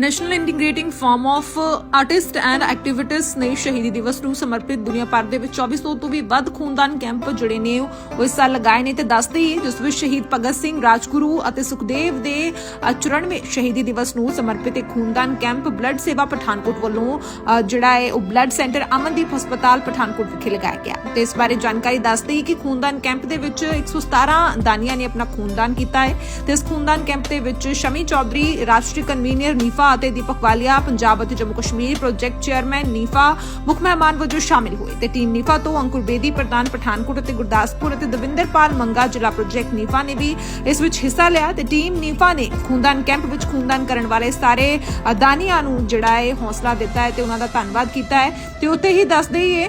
National integrating forum of artist and activists ਨੇ ਸ਼ਹੀਦੀ ਦਿਵਸ ਨੂੰ ਸਮਰਪਿਤ ਦੁਨੀਆ ਭਰ ਦੇ ਵਿੱਚ 2400 ਤੋਂ ਵੀ ਵੱਧ ਖੂਨਦਾਨ ਕੈਂਪ ਜਿਹੜੇ ਨੇ ਉਹ ਇਸ ਸਾਲ ਲਗਾਏ ਨੇ ਤੇ ਦੱਸਦੇ ਹੀ ਜਿਸ ਵਿੱਚ ਸ਼ਹੀਦ ਭਗਤ ਸਿੰਘ, ਰਾਜਗੁਰੂ ਅਤੇ ਸੁਖਦੇਵ ਦੇ 94ਵੇਂ ਸ਼ਹੀਦੀ ਦਿਵਸ ਨੂੰ ਸਮਰਪਿਤ ਇੱਕ ਖੂਨਦਾਨ ਕੈਂਪ ਬਲੱਡ ਸੇਵਾ ਪਠਾਨਕੋਟ ਵੱਲੋਂ ਜਿਹੜਾ ਹੈ ਉਹ ਬਲੱਡ ਸੈਂਟਰ ਅਮਨਦੀਪ ਹਸਪਤਾਲ ਪਠਾਨਕੋਟ ਵਿਖੇ ਲਗਾਇਆ ਗਿਆ। ਤੇ ਇਸ ਬਾਰੇ ਜਾਣਕਾਰੀ ਦੱਸਦੇ ਹੀ ਕਿ ਖੂਨਦਾਨ ਕੈਂਪ ਦੇ ਵਿੱਚ 117 ਦਾਨੀਆਂ ਨੇ ਆਪਣਾ ਖੂਨਦਾਨ ਕੀਤਾ ਹੈ ਤੇ ਇਸ ਖੂਨਦਾਨ ਕੈਂਪ ਦੇ ਵਿੱਚ ਸ਼ਮੀ ਚੌਧਰੀ, ਰਾਸ਼ਟਰੀ ਕਨਵੀਨਰ ਨੀਫਾ ਅਤੇ ਦੀਪਕ ਵਾਲੀਆ ਪੰਜਾਬ ਅਤੇ Jammu Kashmir project chairman NIFAA ਮੁੱਖ ਮਹਿਮਾਨ ਵਜੋਂ ਸ਼ਾਮਿਲ ਹੋਏ। ਤੇ ਟੀਮ ਨੀਫਾ ਤੋਂ ਅੰਕੁਰ ਬੇਦੀ ਪ੍ਰਧਾਨ ਪਠਾਨਕੋਟ ਅਤੇ ਗੁਰਦਾਸਪੁਰ ਅਤੇ ਦਵਿੰਦਰਪਾਲ ਮੰਗਾ ਜ਼ਿਲ੍ਹਾ ਪ੍ਰੋਜੈਕਟ ਨੀਫਾ ਨੇ ਵੀ ਇਸ ਵਿੱਚ ਹਿੱਸਾ ਲਿਆ ਤੇ ਟੀਮ ਨੀਫਾ ਨੇ ਖੂਨਦਾਨ ਕੈਂਪ ਵਿੱਚ ਖੂਨਦਾਨ ਕਰਨ ਵਾਲੇ ਸਾਰੇ ਅ, ਦਾਨੀਆਂ ਨੂੰ ਜਿਹੜਾ ਹੈ ਹੌਸਲਾ ਦਿੱਤਾ ਹੈ ਤੇ ਉਹਨਾਂ ਦਾ ਧੰਨਵਾਦ ਕੀਤਾ ਹੈ। ਤੇ ਉੱਥੇ ਹੀ ਦੱਸਦੇ ਹੀ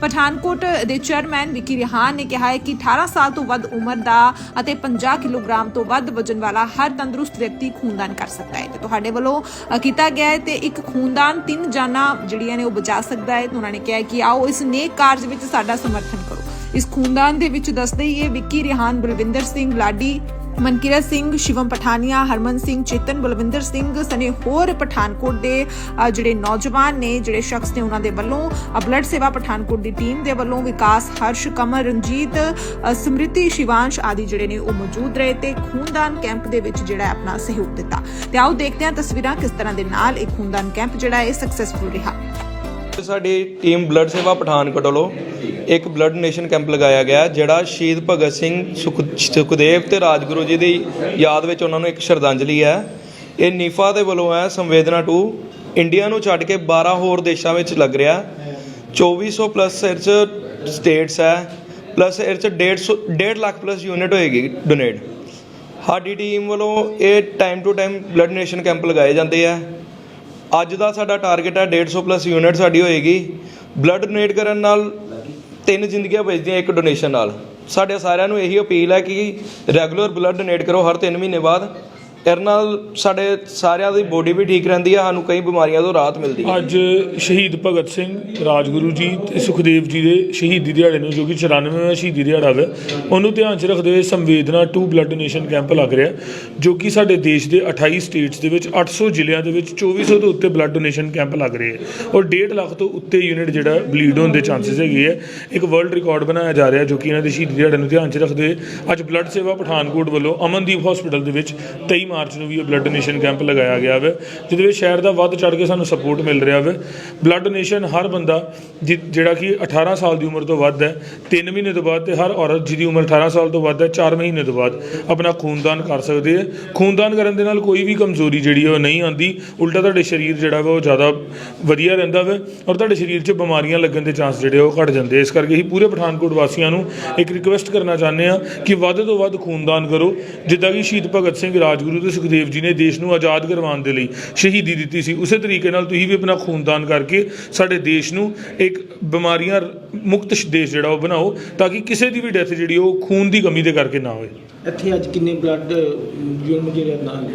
ਪਠਾਨਕੋਟ ਦੇ ਚੇਅਰਮੈਨ ਵਿਕੀ ਰਿਹਾਨ ਨੇ ਕਿਹਾ ਹੈ ਕਿ 18 ਸਾਲ ਤੋਂ ਵੱਧ ਉਮਰ ਦਾ ਅਤੇ 50 ਕਿਲੋਗ੍ਰਾਮ ਤੋਂ ਵੱਧ ਵਜਨ ਵਾਲਾ ਹਰ ਤੰਦਰੁਸਤ ਵਿਅਕਤੀ ਖੂਨਦਾਨ ਕਰ ਸਕਦਾ ਹੈ ਤੇ ਤੁਹਾਡੇ ਵੱਲੋਂ ਕੀਤਾ ਗਿਆ ਹੈ ਤੇ ਇੱਕ ਖੂਨਦਾਨ ਤਿੰਨ ਜਾਨਾਂ ਜਿਹੜੀਆਂ ਨੇ ਉਹ ਬਚਾ ਸਕਦਾ ਹੈ। ਉਹਨਾਂ ਨੇ ਕਿਹਾ ਕਿ ਆਓ ਇਸ ਨੇਕ ਕਾਰਜ ਵਿੱਚ ਸਾਡਾ ਸਮਰਥਨ ਕਰੋ। ਇਸ ਖੂਨਦਾਨ ਦੇ ਵਿੱਚ ਦੱਸਦੇ ਹੀ ਇਹ ਵਿੱਕੀ ਰਿਹਾਨ, ਬਲਵਿੰਦਰ ਸਿੰਘ ਲਾਡੀ ਮਨਕਿਰਤ ਸਿੰਘ, ਸ਼ਿਵਮ ਪਠਾਨੀਆ, ਹਰਮਨ ਸਿੰਘ, ਚੇਤਨ, ਬਲਵਿੰਦਰ ਸਿੰਘ, ਸਨੇ ਹੋਰ ਪਠਾਨਕੋਟ ਦੇ ਜਿਹੜੇ ਨੌਜਵਾਨ ਨੇ, ਜਿਹੜੇ ਸ਼ਖਸ ਨੇ ਉਹਨਾਂ ਦੇ ਵੱਲੋਂ ਬਲੱਡ ਸੇਵਾ ਪਠਾਨਕੋਟ ਦੀ ਟੀਮ ਦੇ ਵੱਲੋਂ ਵਿਕਾਸ, ਹਰਸ਼ ਕਮਰ ਰਣਜੀਤ ਸਮ੍ਰਿਤੀ, ਸ਼ਿਵਾਂਸ਼ ਆਦਿ ਜਿਹੜੇ ਨੇ ਉਹ ਮੌਜੂਦ ਰਹੇ ਤੇ ਖੂਨਦਾਨ ਕੈਂਪ ਦੇ ਵਿੱਚ ਜਿਹੜਾ ਆਪਣਾ ਸਹਿਯੋਗ ਦਿੱਤਾ। ਤੇ ਆਓ ਦੇਖਦੇ ਹਾਂ ਤਸਵੀਰਾਂ ਕਿਸ ਤਰ੍ਹਾਂ ਦੇ ਨਾਲ ਇਹ ਖੂਨਦਾਨ ਕੈਂਪ ਜਿਹੜਾ ਹੈ ਸਕਸੈਸਫੁਲ ਰਿਹਾ। ਸਾਡੀ ਟੀਮ ਬਲੱਡ ਸੇਵਾ ਪਠਾਨਕੋਟ ਵੱਲੋਂ ਇੱਕ ਬਲੱਡ ਡੋਨੇਸ਼ਨ ਕੈਂਪ ਲਗਾਇਆ ਗਿਆ, ਜਿਹੜਾ ਸ਼ਹੀਦ ਭਗਤ ਸਿੰਘ ਸੁਖ- ਸੁਖਦੇਵ ਤੇ ਰਾਜਗੁਰੂ ਜੀ ਦੀ ਯਾਦ ਵਿੱਚ ਉਹਨਾਂ ਨੂੰ ਇੱਕ ਸ਼ਰਧਾਂਜਲੀ ਹੈ। ਇਹ ਨੀਫਾ ਦੇ ਵੱਲੋਂ ਹੈ, ਸੰਵੇਦਨਾ ਟੂ ਇੰਡੀਆ ਨੂੰ ਛੱਡ ਕੇ 12 ਹੋਰ ਦੇਸ਼ਾਂ ਵਿੱਚ ਲੱਗ ਰਿਹਾ। 2400 ਪਲੱਸ ਇਹ 'ਚ ਸਟੇਟਸ ਹੈ, ਪਲੱਸ ਇਹ 'ਚ 150 1.5 ਲੱਖ ਪਲੱਸ ਯੂਨਿਟ ਹੋਏਗੀ ਡੋਨੇਟ ਸਾਡੀ ਟੀਮ ਵੱਲੋਂ ਇਹ time to time blood donation camp ਲਗਾਏ ਜਾਂਦੇ ਆ। ਅੱਜ ਦਾ ਸਾਡਾ ਟਾਰਗੇਟ ਹੈ 150 ਪਲੱਸ ਯੂਨਿਟ ਸਾਡੀ ਹੋਏਗੀ। ਬਲੱਡ ਡੋਨੇਟ ਕਰਨ ਨਾਲ ਤਿੰਨ ਜ਼ਿੰਦਗੀਆਂ ਬਚਦੀਆਂ ਇੱਕ ਡੋਨੇਸ਼ਨ ਨਾਲ। ਸਾਡੇ ਸਾਰਿਆਂ ਨੂੰ ਇਹੀ ਅਪੀਲ ਹੈ ਕਿ ਰੈਗੂਲਰ ਬਲੱਡ ਡੋਨੇਟ ਕਰੋ ਹਰ 3 ਮਹੀਨੇ ਬਾਅਦ। ਇਹਦੇ ਨਾਲ ਸਾਡੇ ਸਾਰਿਆਂ ਦੀ ਬੋਡੀ ਵੀ ਠੀਕ ਰਹਿੰਦੀ ਹੈ ਸਾਨੂੰ ਕਈ ਬਿਮਾਰੀਆਂ ਤੋਂ ਰਾਹਤ ਮਿਲਦੀ ਹੈ ਅੱਜ ਸ਼ਹੀਦ ਭਗਤ ਸਿੰਘ ਰਾਜਗੁਰੂ ਜੀ ਤੇ ਸੁਖਦੇਵ ਜੀ ਦੇ ਸ਼ਹੀਦੀ ਦਿਹਾੜੇ ਨੂੰ, ਜੋ ਕਿ 94ਵਾਂ ਸ਼ਹੀਦੀ ਦਿਹਾੜਾ ਹੈ ਉਹਨੂੰ ਧਿਆਨ 'ਚ ਰੱਖਦੇ ਹੋਏ ਸੰਵੇਦਨਾ ਟੂ ਬਲੱਡ ਡੋਨੇਸ਼ਨ ਕੈਂਪ ਲੱਗ ਰਿਹਾ, ਜੋ ਕਿ ਸਾਡੇ ਦੇਸ਼ ਦੇ 28 ਸਟੇਟਸ ਦੇ ਵਿੱਚ 800 ਜ਼ਿਲ੍ਹਿਆਂ ਦੇ ਵਿੱਚ 2400 ਤੋਂ ਉੱਤੇ ਬਲੱਡ ਡੋਨੇਸ਼ਨ ਕੈਂਪ ਲੱਗ ਰਹੇ ਹੈ ਔਰ 1.5 ਲੱਖ ਤੋਂ ਉੱਤੇ ਯੂਨਿਟ ਜਿਹੜਾ ਬਲੀਡ ਹੋਣ ਦੇ ਚਾਂਸਸ ਹੈਗੇ ਹੈ ਇੱਕ ਵਰਲਡ ਰਿਕਾਰਡ ਬਣਾਇਆ ਜਾ ਰਿਹਾ, ਜੋ ਕਿ ਇਹਨਾਂ ਦੇ ਸ਼ਹੀਦੀ ਦਿਹਾੜੇ ਨੂੰ ਧਿਆਨ 'ਚ ਰੱਖਦੇ ਹੋਏ, ਅੱਜ ਬਲੱਡ ਸੇਵਾ ਪਠਾਨਕੋਟ ਵੱਲੋਂ ਅਮਨਦੀਪ ਹਸਪੀਟਲ ਦੇ ਵਿੱਚ 23 ਮਾਰਚ ਨੂੰ ਵੀ ਇਹ ਬਲੱਡ ਡੋਨੇਸ਼ਨ ਕੈਂਪ ਲਗਾਇਆ ਗਿਆ ਹੈ ਜਿਹਦੇ ਵਿੱਚ ਸ਼ਹਿਰ ਦਾ ਵੱਧ ਚੜ ਕੇ ਸਾਨੂੰ ਸਪੋਰਟ ਮਿਲ ਰਿਹਾ ਹੈ ਬਲੱਡ ਡੋਨੇਸ਼ਨ ਹਰ ਬੰਦਾ ਜਿ- ਜਿਹੜਾ ਕਿ 18 ਸਾਲ ਦੀ ਉਮਰ ਤੋਂ ਵੱਧ ਹੈ 3 ਮਹੀਨੇ ਤੋਂ ਬਾਅਦ ਤੇ ਹਰ ਔਰਤ ਜਿਹਦੀ ਉਮਰ 18 ਸਾਲ ਤੋਂ ਵੱਧ ਹੈ 4 ਮਹੀਨੇ ਤੋਂ ਬਾਅਦ ਆਪਣਾ ਖੂਨਦਾਨ ਕਰ ਸਕਦੇ ਹੈ। ਖੂਨਦਾਨ ਕਰਨ ਦੇ ਨਾਲ ਕੋਈ ਵੀ ਕਮਜ਼ੋਰੀ ਜਿਹੜੀ ਹੈ ਉਹ ਨਹੀਂ ਆਉਂਦੀ। ਉਲਟਾ ਤੁਹਾਡੇ ਸਰੀਰ ਜਿਹੜਾ ਵਾ ਉਹ ਜ਼ਿਆਦਾ ਵਧੀਆ ਰਹਿੰਦਾ ਵਾ ਔਰ ਤੁਹਾਡੇ ਸਰੀਰ 'ਚ ਬਿਮਾਰੀਆਂ ਲੱਗਣ ਦੇ ਚਾਂਸ ਜਿਹੜੇ ਆ ਉਹ ਘਟ ਜਾਂਦੇ ਇਸ ਕਰਕੇ ਅਸੀਂ ਪੂਰੇ ਪਠਾਨਕੋਟ ਵਾਸੀਆਂ ਨੂੰ ਇੱਕ ਰਿਕੁਐਸਟ ਕਰਨਾ ਚਾਹੁੰਦੇ ਆ ਕਿ ਵੱਧ ਤੋਂ ਵੱਧ ਖੂਨਦਾਨ ਕਰੋ। ਜਿੱਦਾਂ ਕਿ ਸ਼ਹੀਦ ਭਗਤ ਸਿੰਘ ਰਾਜਗੁਰੂ ਤੇ ਸੁਖਦੇਵ ਜੀ ਨੇ ਦੇਸ਼ ਨੂੰ ਆਜ਼ਾਦ ਕਰਵਾਉਣ ਦੇ ਲਈ ਸ਼ਹੀਦੀ ਦਿੱਤੀ ਸੀ। ਉਸੇ ਤਰੀਕੇ ਨਾਲ ਤੁਸੀਂ ਵੀ ਆਪਣਾ ਖੂਨਦਾਨ ਕਰਕੇ ਸਾਡੇ ਦੇਸ਼ ਨੂੰ ਇੱਕ ਬਿਮਾਰੀਆਂ ਮੁਕਤ ਦੇਸ਼ ਜਿਹੜਾ ਉਹ ਬਣਾਓ ਤਾਂ ਕਿ ਕਿਸੇ ਦੀ ਵੀ ਡੈਥ ਜਿਹੜੀ ਉਹ ਖੂਨ ਦੀ ਕਮੀ ਦੇ ਕਰਕੇ ਨਾ ਹੋਵੇ। ਇੱਥੇ ਅੱਜ ਕਿੰਨੇ ਬਲੱਡ ਯੂਨਿਟ ਜਿਹੜੇ ਨਾਲ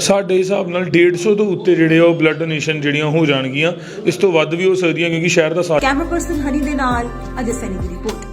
ਸਾਡੇ ਹਿਸਾਬ ਨਾਲ 150 ਤੋਂ ਉੱਤੇ ਜਿਹੜੇ ਉਹ ਬਲੱਡ ਡੋਨੇਸ਼ਨ ਜਿਹੜੀਆਂ ਹੋ ਜਾਣਗੀਆਂ। ਇਸ ਤੋਂ ਵੱਧ ਵੀ ਹੋ ਸਕਦੀਆਂ ਕਿਉਂਕਿ ਸ਼ਹਿਰ ਦਾ ਸਾਰਾ ਕੈਮਰਾ ਪਰਸਨ ਹਨੀ ਦੇ ਨਾਲ ਅਜੇ ਸੈਨੀ ਦੀ ਰਿਪੋਰਟ